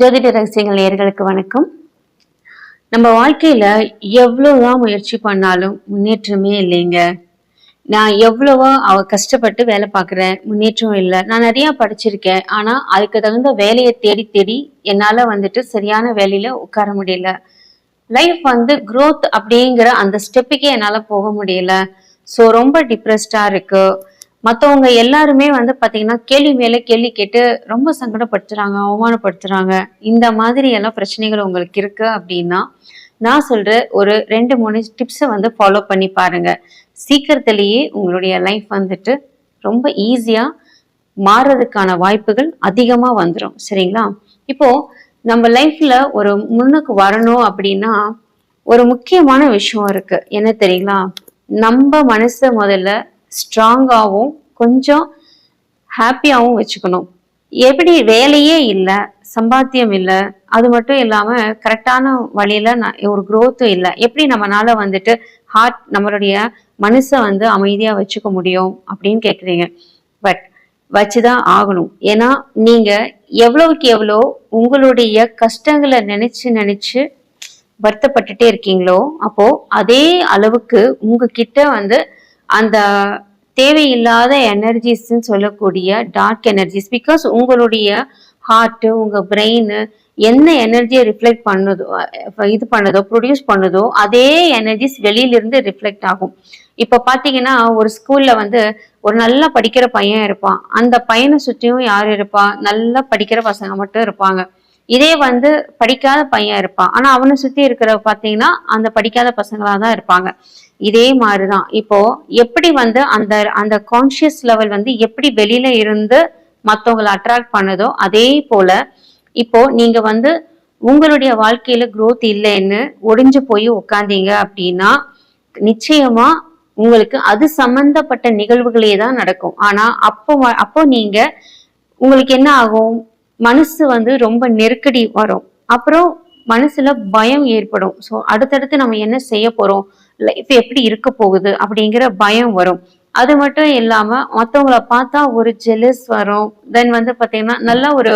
ஜோதிட ரகசியங்கள் நேர்களுக்கு வணக்கம். நம்ம வாழ்க்கையில எவ்வளவுதான் முயற்சி பண்ணாலும் முன்னேற்றமே இல்லைங்க. நான் எவ்வளவோ அவ கஷ்டப்பட்டு வேலை பார்க்குறேன் முன்னேற்றம் இல்லை. நான் நிறையா படிச்சிருக்கேன் ஆனால் அதுக்கு தகுந்த வேலையை தேடி தேடி என்னால் வந்துட்டு சரியான வேலையில் உட்கார முடியல. லைஃப் வந்து க்ரோத் அப்படிங்கிற அந்த ஸ்டெப்புக்கே என்னால் போக முடியல. ஸோ ரொம்ப டிப்ரெஸ்டாக இருக்குது மற்றவங்க எல்லாருமே வந்து பார்த்தீங்கன்னா கேள்வி மேலே கேள்வி கேட்டு ரொம்ப சங்கடப்படுத்துறாங்க அவமானப்படுத்துறாங்க. இந்த மாதிரி எல்லாம் பிரச்சனைகள் உங்களுக்கு இருக்கு அப்படின்னா நான் சொல்ற ஒரு ரெண்டு மூணு டிப்ஸை வந்து ஃபாலோ பண்ணி பாருங்க. சீக்கிரத்திலேயே உங்களுடைய லைஃப் வந்துட்டு ரொம்ப ஈஸியாக மாறுறதுக்கான வாய்ப்புகள் அதிகமாக வந்துடும் சரிங்களா? இப்போ நம்ம லைஃப்ல ஒரு முன்னுக்கு வரணும் அப்படின்னா ஒரு முக்கியமான விஷயம் இருக்கு. என்ன தெரியுங்களா? நம்ம மனசை முதல்ல ஸ்ட்ராங்காகவும் கொஞ்சம் ஹாப்பியாகவும் வச்சுக்கணும். எப்படி வேலையே இல்லை சம்பாத்தியம் இல்லை அது மட்டும் இல்லாமல் கரெக்டான வழியில் நான் ஒரு க்ரோத்தும் இல்லை. எப்படி நம்மனால வந்துட்டு ஹார்ட் நம்மளுடைய மனசை வந்து அமைதியாக வச்சுக்க முடியும் அப்படின்னு கேட்குறீங்க. பட் வச்சுதான் ஆகணும். ஏன்னா நீங்கள் எவ்வளவுக்கு எவ்வளோ உங்களுடைய கஷ்டங்களை நினச்சி நினச்சி வருத்தப்பட்டுட்டே இருக்கீங்களோ அப்போது அதே அளவுக்கு உங்ககிட்ட வந்து அந்த தேவையில்லாத எனர்ஜிஸ்ன்னு சொல்லக்கூடிய டார்க் எனர்ஜிஸ் பிகாஸ் உங்களுடைய ஹார்ட்டு உங்கள் பிரெயின் என்ன எனர்ஜியை ரிஃப்ளெக்ட் பண்ணுதோ இது பண்ணுதோ ப்ரொடியூஸ் பண்ணுதோ அதே எனர்ஜிஸ் வெளியிலிருந்து ரிஃப்ளெக்ட் ஆகும். இப்போ பார்த்தீங்கன்னா ஒரு ஸ்கூலில் வந்து ஒரு நல்லா படிக்கிற பையன் இருப்பான். அந்த பையனை சுற்றியும் யார் இருப்பா? நல்லா படிக்கிற பசங்க மட்டும் இருப்பாங்க. இதே வந்து படிக்காத பையன் இருப்பான். ஆனால் அவனை சுற்றி இருக்கிற பார்த்தீங்கன்னா அந்த படிக்காத பசங்களாக தான் இருப்பாங்க. இதே மாதிரிதான். இப்போ எப்படி வந்து அந்த அந்த கான்சியஸ் லெவல் வந்து எப்படி வெளியில இருந்து மற்றவங்களை அட்ராக்ட் பண்ணுதோ அதே போல இப்போ நீங்க வந்து உங்களுடைய வாழ்க்கையில குரோத் இல்லைன்னு ஒடிஞ்சு போய் உட்காந்தீங்க அப்படின்னா நிச்சயமா உங்களுக்கு அது சம்பந்தப்பட்ட நிகழ்வுகளே தான் நடக்கும். ஆனா அப்போ அப்போ நீங்க உங்களுக்கு என்ன ஆகும்? மனசு வந்து ரொம்ப நெருக்கடி வரும். அப்புறம் மனசுல பயம் ஏற்படும். ஸோ அடுத்தடுத்து நம்ம என்ன செய்ய போறோம்? லைஃப் எப்படி இருக்க போகுது அப்படிங்கிற பயம் வரும். அது மட்டும் இல்லாம மத்தவங்களை பார்த்தா ஒரு ஜெலஸ் வரும். தென் வந்து பாத்தீங்கன்னா நல்ல ஒரு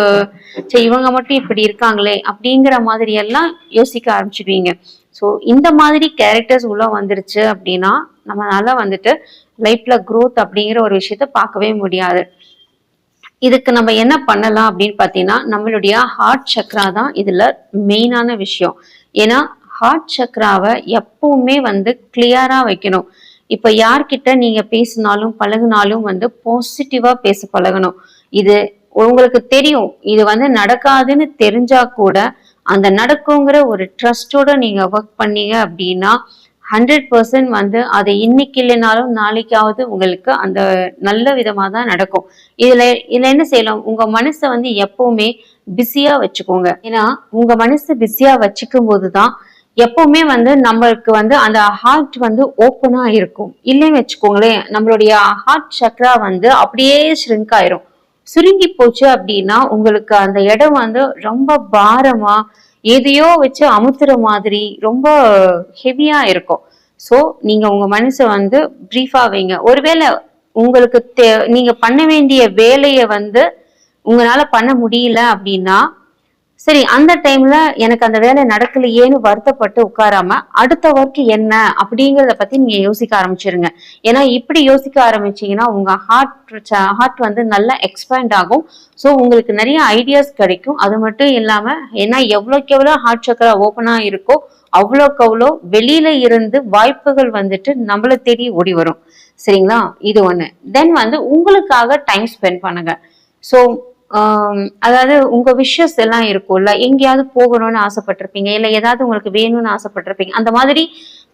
சரி இவங்க மட்டும் இப்படி இருக்காங்களே அப்படிங்கிற மாதிரி எல்லாம் யோசிக்க ஆரம்பிச்சிடுவீங்க. ஸோ இந்த மாதிரி கேரக்டர்ஸ் உள்ள வந்துருச்சு அப்படின்னா நம்மளால வந்துட்டு லைஃப்ல க்ரோத் அப்படிங்கிற ஒரு விஷயத்த பார்க்கவே முடியாது. இதுக்கு நம்ம என்ன பண்ணலாம் அப்படின்னு பார்த்தீங்கன்னா நம்மளுடைய ஹார்ட் சக்ரா தான் இதுல மெயினான விஷயம். ஏன்னா ஹார்ட் சக்ராவை எப்பவுமே வந்து கிளியரா வைக்கணும். இப்போ யார்கிட்ட நீங்க பேசினாலும் பழகுனாலும் வந்து பாசிட்டிவாக பேச பழகணும். இது உங்களுக்கு தெரியும். இது வந்து நடக்காதுன்னு தெரிஞ்சா கூட அந்த நடக்குங்கிற ஒரு ட்ரஸ்டோட நீங்க ஒர்க் பண்ணீங்க அப்படின்னா ஹண்ட்ரட் பர்சன்ட் வந்து அது இன்னைக்கு இல்லைனாலும் நாளைக்காவது உங்களுக்கு அந்த நல்ல விதமா தான் நடக்கும். இதில் இதில் என்ன செய்யலாம்? உங்க மனசை வந்து எப்பவுமே பிஸியா வச்சுக்கோங்க. ஏன்னா உங்க மனசை பிஸியா வச்சுக்கும் போதுதான் எப்பவுமே வந்து நம்மளுக்கு வந்து அந்த ஹார்ட் வந்து ஓப்பனா இருக்கும். இல்லைன்னு வச்சுக்கோங்களேன் நம்மளுடைய ஹார்ட் சக்ரா வந்து அப்படியே ஸ்ரிங்க் ஆயிரும். சுருங்கி போச்சு அப்படின்னா உங்களுக்கு அந்த இடம் வந்து ரொம்ப பாரமா எதையோ வச்சு அமுத்துற மாதிரி ரொம்ப ஹெவியா இருக்கும். ஸோ நீங்க உங்க மனசை வந்து ப்ரீஃபா வைங்க. ஒருவேளை உங்களுக்கு தே- நீங்க பண்ண வேண்டிய வேலையை வந்து உங்களால பண்ண முடியல அப்படின்னா சரி அந்த டைம்ல எனக்கு அந்த வேலை நடக்கலையேன்னு வருத்தப்பட்டு உட்காராம அடுத்த ஒர்க் என்ன அப்படிங்கறத பத்தி நீங்க யோசிக்க ஆரம்பிச்சிருங்க. ஏன்னா இப்படி யோசிக்க ஆரம்பிச்சீங்கன்னா உங்க ஹார்ட் ஹார்ட் வந்து நல்லா எக்ஸ்பேண்ட் ஆகும். ஸோ உங்களுக்கு நிறைய ஐடியாஸ் கிடைக்கும். அது மட்டும் இல்லாம ஏன்னா எவ்வளோக்கு எவ்வளோ ஹார்ட் சக்கரா ஓப்பனா இருக்கோ அவ்வளோக்கு அவ்வளோ வெளியில இருந்து வாய்ப்புகள் வந்துட்டு நம்மளை தேடி ஓடி வரும். சரிங்களா? இது ஒண்ணு. தென் வந்து உங்களுக்காக டைம் ஸ்பெண்ட் பண்ணுங்க. ஸோ அதாவது உங்க விஷஸ் எல்லாம் இருக்கும்ல எங்கேயாவது போகணும்னு ஆசைப்பட்டிருப்பீங்க இல்ல ஏதாவது உங்களுக்கு வேணும்னு ஆசைப்பட்டிருப்பீங்க அந்த மாதிரி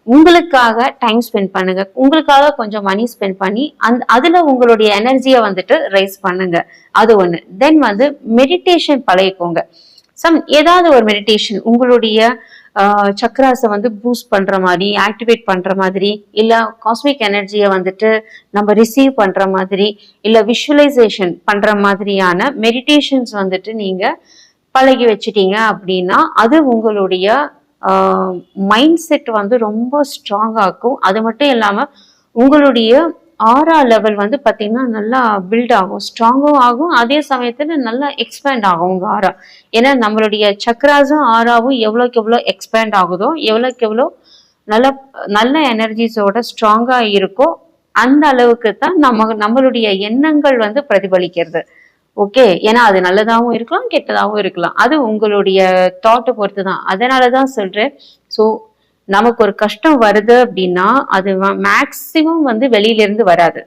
உங்களுக்காக டைம் ஸ்பெண்ட் பண்ணுங்க. உங்களுக்காக கொஞ்சம் மணி ஸ்பெண்ட் பண்ணி அந்த அதுல உங்களுடைய எனர்ஜியை வந்துட்டு ரைஸ் பண்ணுங்க. அது ஒண்ணு. தென் வந்து மெடிடேஷன் பழகிக்கோங்க. சம் ஏதாவது ஒரு மெடிடேஷன் உங்களுடைய சக்ராஸை வந்து பூஸ்ட் பண்ற மாதிரி ஆக்டிவேட் பண்ற மாதிரி இல்ல காஸ்மிக் எனர்ஜியை வந்துட்டு நம்ம ரிசீவ் பண்ற மாதிரி இல்ல விஷுவலைசேஷன் பண்ற மாதிரியான மெடிடேஷன்ஸ் வந்துட்டு நீங்க பழகி வச்சிட்டீங்க அப்படின்னா அது உங்களுடைய மைண்ட் செட் வந்து ரொம்ப ஸ்ட்ராங் ஆக்கும். அது மட்டும் இல்லாம உங்களுடைய ஆரா லெவல் வந்து பார்த்தீங்கன்னா நல்லா பில்ட் ஆகும் ஸ்ட்ராங்கும் ஆகும். அதே சமயத்தில் நல்லா எக்ஸ்பேண்ட் ஆகும் உங்கள் ஆரா ஏன்னா நம்மளுடைய சக்ராஸும் ஆராவும் எவ்வளோக்கு எவ்வளோ எக்ஸ்பேண்ட் ஆகுதோ எவ்வளோக்கு எவ்வளோ நல்ல நல்ல எனர்ஜிஸோட ஸ்ட்ராங்காக இருக்கோ அந்த அளவுக்கு தான் நம்ம நம்மளுடைய எண்ணங்கள் வந்து பிரதிபலிக்கிறது. ஓகே ஏன்னா அது நல்லதாகவும் இருக்கலாம் கெட்டதாகவும் இருக்கலாம். அது உங்களுடைய தாட்டை பொறுத்து தான் அதனால தான் சொல்கிறேன் ஸோ நமக்கு ஒரு கஷ்டம் வருது அப்படின்னா அது மேக்சிமம் வந்து வெளியில இருந்து வராது.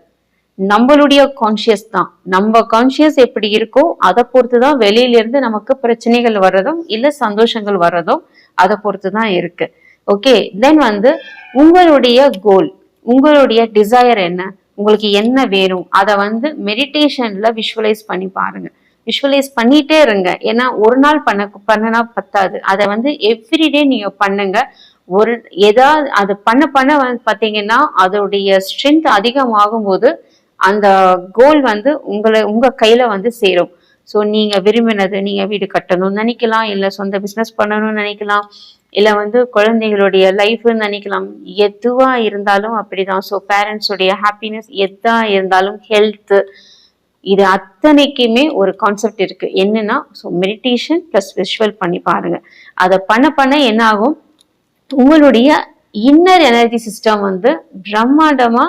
நம்மளுடைய கான்சியஸ் தான். நம்ம கான்சியஸ் எப்படி இருக்கோ அதை பொறுத்து தான் வெளியில இருந்து நமக்கு பிரச்சனைகள் வர்றதும் இல்ல சந்தோஷங்கள் வர்றதும் அதை பொறுத்து தான் இருக்கு. ஓகே தென் வந்து உங்களுடைய கோல் உங்களுடைய டிசையர் என்ன? உங்களுக்கு என்ன வேணும்? அதை வந்து மெடிடேஷன்ல விஷுவலைஸ் பண்ணி பாருங்க. விஷுவலைஸ் பண்ணிட்டே இருங்க. ஏன்னா ஒரு நாள் பண்ண பண்ணனா பத்தாது. அதை வந்து எவ்ரிடே நீங்க பண்ணுங்க. ஒரு எதாவது அது பண்ண பண்ண வந்து பாத்தீங்கன்னா அதோடைய ஸ்ட்ரென்த் அதிகமாகும் போது அந்த கோல் வந்து உங்களை உங்கள் கையில் வந்து சேரும். ஸோ நீங்கள் விரும்பினது நீங்கள் வீடு கட்டணும்னு நினைக்கலாம் இல்லை சொந்த பிஸ்னஸ் பண்ணணும்னு நினைக்கலாம் இல்லை வந்து குழந்தைகளுடைய லைஃப்னு நினைக்கலாம். எதுவாக இருந்தாலும் அப்படிதான். ஸோ பேரண்ட்ஸுடைய ஹாப்பினஸ் எதாக இருந்தாலும் ஹெல்த்து இது அத்தனைக்குமே ஒரு கான்செப்ட் இருக்கு. என்னன்னா ஸோ மெடிடேஷன் ப்ளஸ் விஷுவல் பண்ணி பாருங்க. அதை பண்ண பண்ண என்ன ஆகும்? உங்களுடைய இன்னர் எனர்ஜி சிஸ்டம் வந்து பிரம்மாண்டமா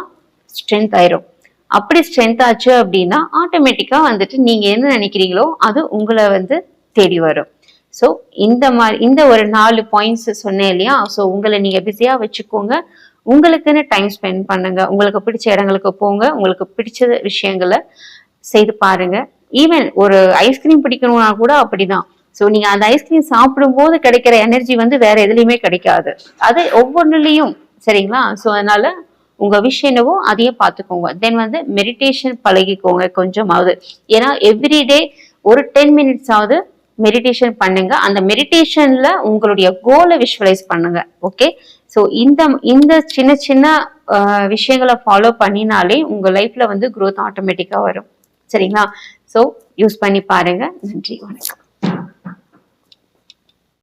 ஸ்ட்ரென்த் ஆயிரும். அப்படி ஸ்ட்ரென்த் ஆச்சு அப்படின்னா ஆட்டோமேட்டிக்கா வந்துட்டு நீங்க என்ன நினைக்கிறீங்களோ அது உங்களை வந்து தேடி வரும். ஸோ இந்த மாதிரி இந்த ஒரு நாலு பாயிண்ட்ஸ் சொன்னேன் இல்லையா? ஸோ உங்களை நீங்க பிஸியா வச்சுக்கோங்க. உங்களுக்குன்னு டைம் ஸ்பெண்ட் பண்ணுங்க. உங்களுக்கு பிடிச்ச இடங்களுக்கு போங்க. உங்களுக்கு பிடிச்ச விஷயங்களை செய்து பாருங்க. ஈவன் ஒரு ஐஸ்கிரீம் பிடிக்கணும்னா கூட அப்படிதான். ஸோ நீங்க அந்த ஐஸ்கிரீம் சாப்பிடும்போது கிடைக்கிற எனர்ஜி வந்து வேற எதுலையுமே கிடைக்காது. அது ஒவ்வொன்றுலையும் சரிங்களா? ஸோ அதனால உங்க விஷயம் என்னவோ அதையே பார்த்துக்கோங்க. தென் வந்து மெடிடேஷன் பழகிக்கோங்க கொஞ்சமாவது. ஏன்னா எவ்ரிடே ஒரு டென் மினிட்ஸ் ஆகுது மெடிடேஷன் பண்ணுங்க. அந்த மெடிடேஷன்ல உங்களுடைய கோலை விஷுவலைஸ் பண்ணுங்க. ஓகே ஸோ இந்த இந்த சின்ன சின்ன விஷயங்களை ஃபாலோ பண்ணினாலே உங்க லைஃப்ல வந்து குரோத் ஆட்டோமேட்டிக்கா வரும். சரிங்களா? ஸோ யூஸ் பண்ணி பாருங்க. நன்றி வணக்கம்.